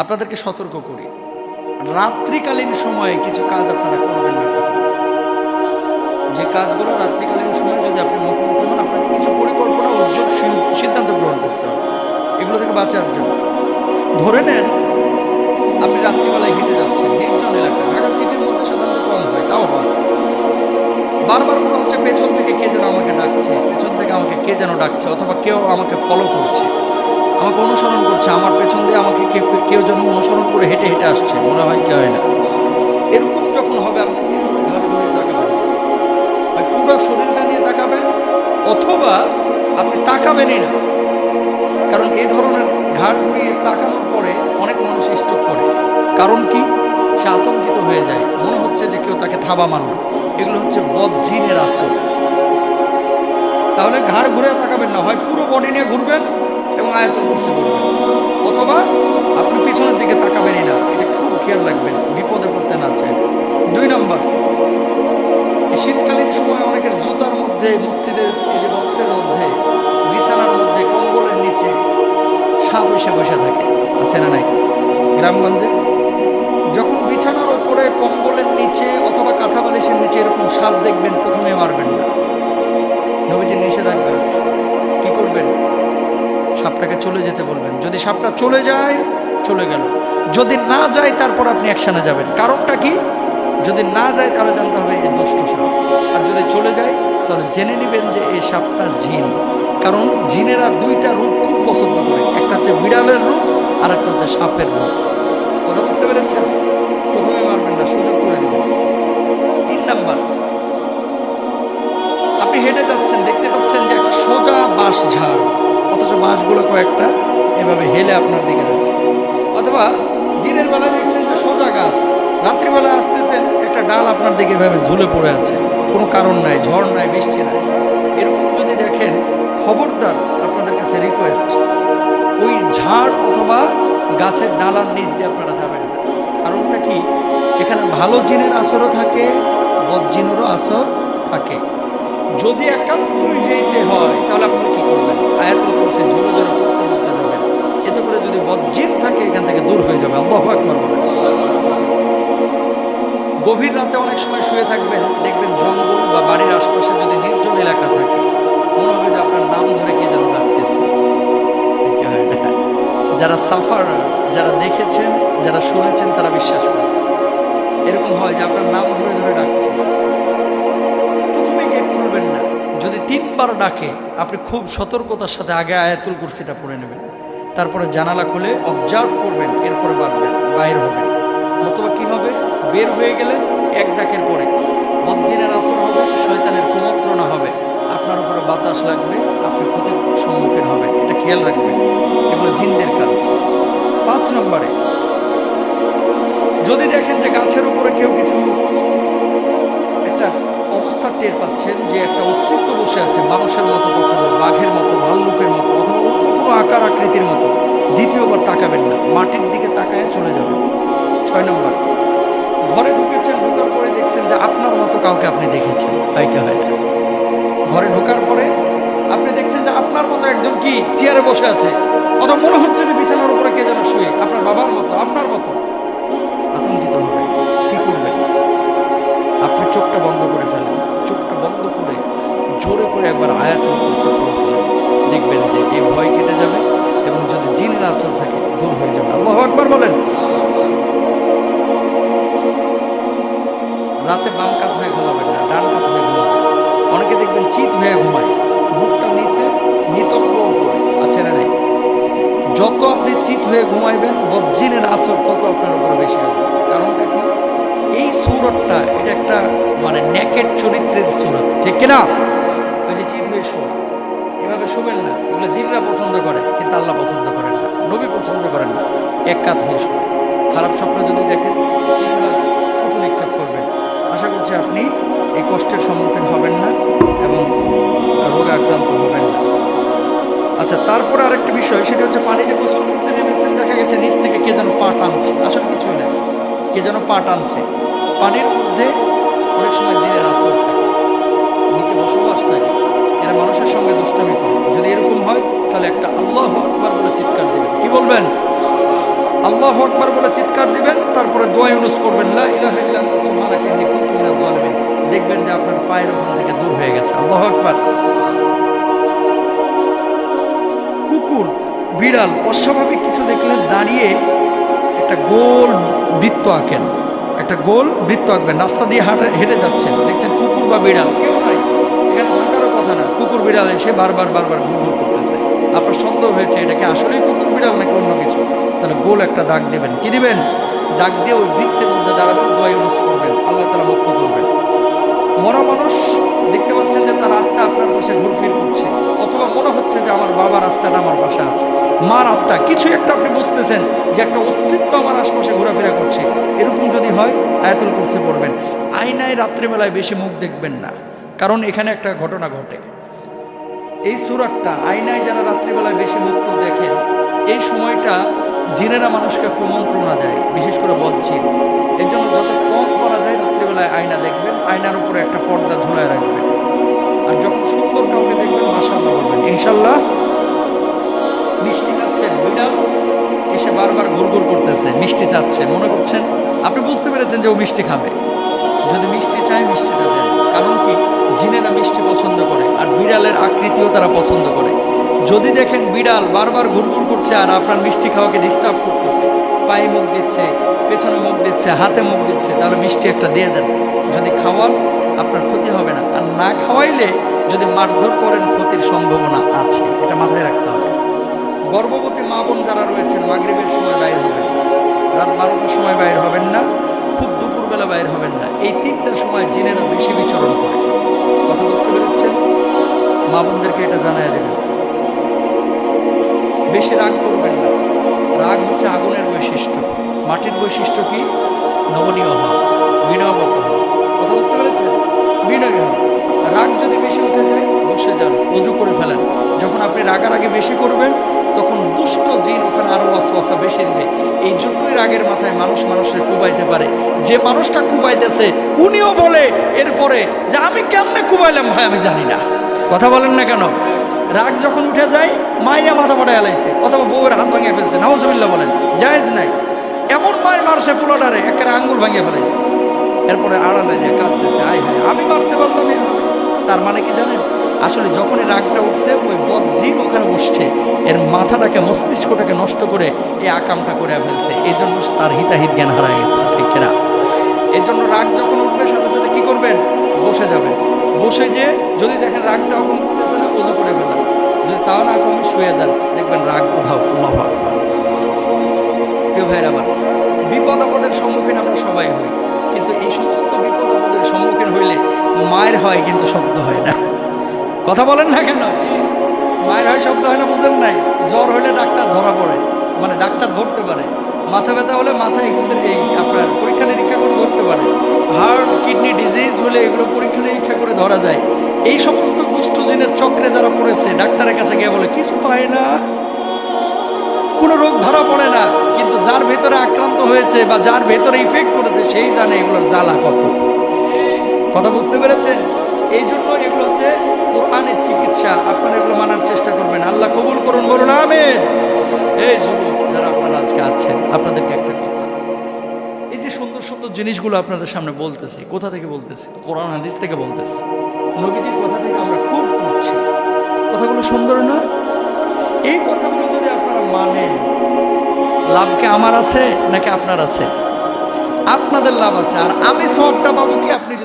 আপনাদেরকে সতর্ক করি। রাত্রিকালীন সময়ে কিছু কাজ আপনারা করবেন না। যে কাজগুলো রাত্রিকালীন সময়ে যদি আপনি মুখোমুখি হন, আপনাকে কিছু পরিকল্পনা উজ্জ্বল সিদ্ধান্ত গ্রহণ করতে হবে। এগুলো থেকে বাঁচার জন্য। ধরে নেন, আপনি রাত্রিবেলায় হেঁটে যাচ্ছেন। নির্জন এলাকায় ঢাকা সিটির মধ্যে সাধারণত কম হয়, তাও হয়। বারবার মনে হচ্ছে পেছন থেকে কে যেন আমাকে ডাকছে, পেছন থেকে আমাকে কে যেন ডাকছে, অথবা কেউ আমাকে ফলো করছে। আমাকে অনুসরণ করছে, আমার পেছন দিয়ে আমাকে কেউ যেন অনুসরণ করে হেঁটে হেঁটে আসছে, মনে হয় কেউ হয় না এরকম যখন হবে, আপনি তাকাবেন? পুরো শরীরটা নিয়ে তাকাবেন, অথবা আপনি তাকাবেনই না। কারণ এই ধরনের ঘাড় ঘুরিয়ে তাকানোর পরে অনেক মানুষ স্টক করে। কারণ কি? সে আতঙ্কিত হয়ে যায়। মনে হচ্ছে যে কেউ তাকে থাবা মারল। এগুলো হচ্ছে বদজিনের আসর তাহলে ঘাড় ঘুরে তাকাবেন না, হয় পুরো বডি নিয়ে ঘুরবেন এবং আয়তন করছে অথবা আপনি পিছনের দিকে তাকাবেনই না। এটা খুব খেয়াল রাখবেন, বিপদে পড়তে না চাই দুই নম্বর শীতকালীন সময় অনেকের জুতার মধ্যে, মসজিদের এই যে বক্সের মধ্যে, বিছানার মধ্যে, কম্বলের নিচে সাপ এসে বসে থাকে। আছে না নাই? গ্রামগঞ্জে? যখন বিছানার ওপরে কম্বলের নিচে অথবা কাঁথা বালিশের নিচে এরকম সাপ দেখবেন, প্রথমে মারবেন না। নবীজির নিষেধাজ্ঞা আছে। সাপটাকে চলে যেতে বলবেন। যদি সাপটা চলে যায়, চলে গেল। যদি না যায়, তারপর আপনি অ্যাকশানে যাবেন। কারণটা কি? যদি না যায়, তাহলে জানতে হবে এই দুষ্ট সাপ। আর যদি চলে যায়, তাহলে জেনে নেবেন যে এই সাপটা জিন। কারণ জিনেরা দুইটা রূপ খুব পছন্দ করে। একটা হচ্ছে বিড়ালের রূপ, আর একটা হচ্ছে সাপের রূপ। কথা বুঝতে পেরেছেন? প্রথমে মারবেন না, সুযোগ করে দেবেন। তিন নাম্বার। আপনি হেঁটে যাচ্ছেন, দেখতে পাচ্ছেন যে একটা সোজা বাঁশ ঝাড় অথচ বাঁশগুলো কয়েকটা এভাবে হেলে আপনার দিকে যাচ্ছে। অথবা দিনের বেলা দেখছেন যে সোজা গাছ রাত্রিবেলা আসতেছেন, একটা ডাল আপনার দিকে এভাবে ঝুলে পড়ে আছে। কোনো কারণ নাই, ঝড় নাই, বৃষ্টি নাই। এরকম যদি দেখেন, খবরদার আপনাদের কাছে রিকোয়েস্ট ওই ঝাড় অথবা গাছের ডালার নিচ দিয়ে আপনারা যাবেন কারণটা কি? এখানে ভালো জিনের আসরও থাকে, বদ জিনেরও আসর থাকে। যদি একান্তই যেতে হয়, তাহলে আপনি কি করবেন? আয়াতুল কুরসি জোরে জোরে পড়তে পড়তে যাবেন। এতে করে যদি বজ্জিত থাকে, এখান থেকে দূর হয়ে যাবে। আল্লাহ আকবার বলেন। গভীর রাতে অনেক সময় শুয়ে থাকবেন, দেখবেন জঙ্গল বা বাড়ির আশপাশে যদি নির্জন এলাকা থাকে, মনে হবে যে আপনার নাম ধরে কে যেন ডাকতেছে? যারা সাফার, যারা দেখেছেন, যারা শুনেছেন, তারা বিশ্বাস করেন। এরকম হয় যে আপনার নাম ধরে ধরে ডাকছে। যদি ডাকে, আপনি খুব সতর্কতার সাথে আগে আয়াতুল কুরসিটা পড়ে নেবেন। তারপরে জানালা খুলে অবজার্ভ করবেন, এরপরে বাঁধবেন, বাইর হবেন। অথবা কী হবে বের হয়ে গেলেন এক ডাকের পরে। বজ্জিনের আসর হবে, শয়তানের কুমন্ত্রণা হবে। আপনার উপরে বাতাস লাগবে, আপনি ক্ষতির সম্মুখীন হবেন। এটা খেয়াল রাখবেন। এগুলো জিনদের কাজ। পাঁচ নম্বরে, যদি দেখেন যে গাছের উপরে কেউ কিছু অবস্থা টের পাচ্ছেন যে একটা অস্তিত্ব বসে আছে মানুষের মতো কখনো বাঘের মতো ভাল্লুকের মতো অথবা অন্য কোনো আকার আকৃতির মতো। দ্বিতীয়বার তাকাবেন না মাটির দিকে তাকায় চলে যাবেন। ছয় নম্বর ঘরে ঢুকেছেন ঢোকার পরে দেখছেন যে আপনার মতো কাউকে আপনি দেখেছেন। হাইকা হাইকা ঘরে ঢোকার পরে আপনি দেখছেন যে আপনার মতো একজন কি চেয়ারে বসে আছে। অথবা মনে হচ্ছে যে বিছানার উপরে কে যেন শুয়ে আপনার বাবার মতো আপনার মতো। একবার আয়াতুল কুরসি পড়ে দেখবেন যে এই ভয় কেটে যাবে এবং যদি জিনের আসর থাকে, দূর হয়ে যাবে। আল্লাহ একবার বলেন। রাতে বাম কাত হয়ে ঘুমাবেন না, ডান কাত হয়ে ঘুমাবেন অনেকে দেখবেন চিত হয়ে ঘুমায়। বুকটা নিচে উপরে, আছে না নাই? যত আপনি চিত হয়ে ঘুমাইবেন বজ্জিনের আসর তত আপনার উপরে বেশি হবে কারণটা কি? এই সুরতটা, এটা একটা মানে নেকেট চরিত্রের সুরত, ঠিক কিনা? ওই যে চিত হয়ে শোয়া। এভাবে শোবেন না। এগুলো জিনরা পছন্দ করে, কিন্তু আল্লাহ পছন্দ করেন না। নবী পছন্দ করেন না। এক কাত হয়ে শোয়া। খারাপ স্বপ্ন যদি দেখেন থুতু নিক্ষেপ করবেন? আশা করছি আপনি এই কষ্টের সম্মুখীন হবেন না এবং রোগে আক্রান্ত হবেন না। আচ্ছা তারপরে আরেকটা বিষয়, সেটা হচ্ছে পানিতে গোসল করতে নেমেছেন, দেখা গেছে নিচ থেকে কে যেন পা টানছে আসলে কিছুই না। কে যেন পা টানছে পানির মধ্যে আল্লাহ কুকুর, বিড়াল অস্বাভাবিক কিছু দেখলে দাঁড়িয়ে একটা গোল বৃত্ত আঁকেন। একটা গোল বৃত্ত আঁকবেন, রাস্তা দিয়ে হাঁটে, হেঁটে যাচ্ছেন। দেখছেন কুকুর বা বিড়াল, কেউ নাই। এখানে হাঁটারও কথা না। কুকুর, বিড়াল এসে বারবার বারবার ঘুরঘুর করতেছে। আপনার সন্দেহ হয়েছে এটাকে আসলেই কুকুর, বিড়াল নাকি অন্য কিছু? তাহলে গোল একটা দাগ দেবেন। কি দিবেন? দাগ দিয়ে ওই বৃত্তের মধ্যে দাঁড়াবেন, দোয়া ইউজ করবেন। আল্লাহ তালা মুক্ত করবেন। মরা মানুষ দেখতে পাচ্ছেন যে তার আত্মা আপনার পাশে ঘুরফির করছে। অথবা মনে হচ্ছে যে আমার বাবার আত্মাটা আমার পাশে আছে। মার আত্মা কিছু একটা আপনি বুঝতেছেন যে একটা অস্তিত্ব আমার আশপাশে ঘোরাফেরা করছে। এরকম যদি হয়, আয়াতুল করছে পড়বেন। আয়নায় রাত্রিবেলায় বেশি মুখ দেখবেন না। কারণ এখানে একটা ঘটনা ঘটে। এই সুরাটটা আয়নায় যারা রাত্রিবেলায় বেশি মুখ টুক দেখেন, এই সময়টা জিনেরা মানুষকে কুমন্ত্রণা দেয়, বিশেষ করে বলছি এর জন্য যত কম রাত্রিবেলায় আয়না দেখবেন, আয়নার উপরে একটা পর্দা ঝুলায় রাখবেন। আর যখন সুন্দর কাউকে দেখবেন মাসাল্লাহ বলবেন ইনশাল্লাহ মিষ্টি খাচ্ছেন, বিড়াল এসে বারবার ঘুরঘুর করতেছে, মিষ্টি চাচ্ছে, মনে করছেন, আপনি বুঝতে পেরেছেন যে ও মিষ্টি খাবে। যদি মিষ্টি চায়, মিষ্টিটা দেন। কারণ কি? জিনেরা মিষ্টি পছন্দ করে, আর বিড়ালের আকৃতিও তারা পছন্দ করে। যদি দেখেন বিড়াল বারবার ঘুরঘুর করছে আর আপনার মিষ্টি খাওয়াকে ডিস্টার্ব করতেছে, পায়ে মুখ দিচ্ছে, পেছনে মুখ দিচ্ছে, হাতে মুখ দিচ্ছে, তাহলে মিষ্টি একটা দিয়ে দেন। যদি খাওয়ান, আপনার ক্ষতি হবে না। আর না খাওয়াইলে যদি মারধর করেন, ক্ষতির সম্ভাবনা আছে। এটা মাথায় রাখতে হবে। গর্ভবতী মা বোন যারা রয়েছেন, মাগরিবের সময় বাইর হবেন। রাত বারোটার সময় বাইর হবেন না, খুব দুপুরবেলা বাইর হবেন না। এই তিনটা সময় জিনেরা বেশি বিচরণ করে। কথা বুঝতে পেরেছেন? মা বোনদেরকে এটা জানাই দেবেন। বেশি রাগ করবেন না। রাগ হচ্ছে আগুনের বৈশিষ্ট্য। মাটির বৈশিষ্ট্য কি? নমনীয় হওয়া বিনয়গত হওয়া। কথা বুঝতে পেরেছেন? বিনয় হওয়া। রাগ যদি বেশি উঠে যায়, বসে যান অজু করে ফেলেন। যখন আপনি রাগারাগি বেশি করবেন, তখন দুষ্ট জিন ওখানে আরও ওয়াসওয়াসা বেশি দিবে। এই জন্যই রাগের মাথায় মানুষ মানুষের কুবাইতে পারে। যে মানুষটা কুবাইতেছে, উনিও বলে এরপরে যে আমি কেমনে কুবাইলাম ভাই আমি জানি না। কথা বলেন না কেন? রাগ যখন উঠে যায়, মাইয়া মাথা পাটা এলাইছে অথবা বউয়ের হাত ভাঙিয়ে ফেলছে নাউজবিল্লা বলেন, জায়েজ নাই। এমন মায়ের মারছে পোলাটারে, একেবারে আঙ্গুল ভাঙিয়ে ফেলাইছে। এরপরে আড়ালে যে কাঁদতেছে, আয় হায়, আমি মারতে পারলাম। তার মানে কি জানেন? আসলে যখনই রাগটা উঠছে, ওই বজ্জিন ওখানে বসছে, এর মাথাটাকে, মস্তিষ্কটাকে নষ্ট করে এই আকামটা করে ফেলছে। এই জন্য তার হিতাহিত জ্ঞান হারা গেছে, ঠিক এই জন্য রাগ যখন উঠবে, সাথে সাথে কি করবেন? বসে যাবেন। বসে যে যদি দেখেন রাগটা কখন উঠতেছে না, উজু করে ফেলেন। যদি তাও না কমে শুয়ে যান, দেখবেন রাগ আল্লাহ আকবার। প্রিয় ভাইয়ের আমার, বিপদ আপদের সম্মুখীন আমরা সবাই হই। কিন্তু এই সমস্ত বিপদ আপদের সম্মুখীন হইলে মায়ের হয় কিন্তু শব্দ হয় না। কথা বলেন না কেন? মায়ের হয়, শব্দ হয় না, বুঝেন নাই। জ্বর হলে ডাক্তার ধরা পড়ে। মানে ডাক্তার ধরতে পারে। মাথা ব্যথা হলে মাথা এক্সরে এই আপনার পরীক্ষা নিরীক্ষা করে ধরতে পারে। হার্ট কিডনি ডিজিজ হলে এগুলো পরীক্ষা নিরীক্ষা করে ধরা যায়। এই সমস্ত দুষ্ট জিনের চক্রে যারা পড়েছে, ডাক্তারের কাছে গিয়ে বলে, কিছু পায় না। কোনো রোগ ধরা পড়ে না। কিন্তু যার ভেতরে আক্রান্ত হয়েছে বা যার ভেতরে ইফেক্ট করেছে, সেই জানে এগুলোর জ্বালা কত। কথা বুঝতে পেরেছেন? এই জন্য এগুলো হচ্ছে কোরআনের চিকিৎসা। আপনারা এগুলো মানার চেষ্টা করবেন। আল্লাহ কবুল করুন, বলুন, আমেন। এই যুবক। যারা আপনারা আজকে আছেন, আপনাদেরকে একটা কথা। এই যে সুন্দর সুন্দর জিনিসগুলো আপনাদের সামনে বলতেছি, কোথা থেকে বলতেছি? কোরআন, হাদিস থেকে বলতেছি। নবীজির কথা থেকে আমরা খুব করছি কথাগুলো সুন্দর না? এই কথাগুলো যদি আপনারা মানেন লাভকে আমার আছে নাকি আপনার আছে? আপনাদের লাভ আছে। আর আমি সবটা পাবো কি আপনি যদি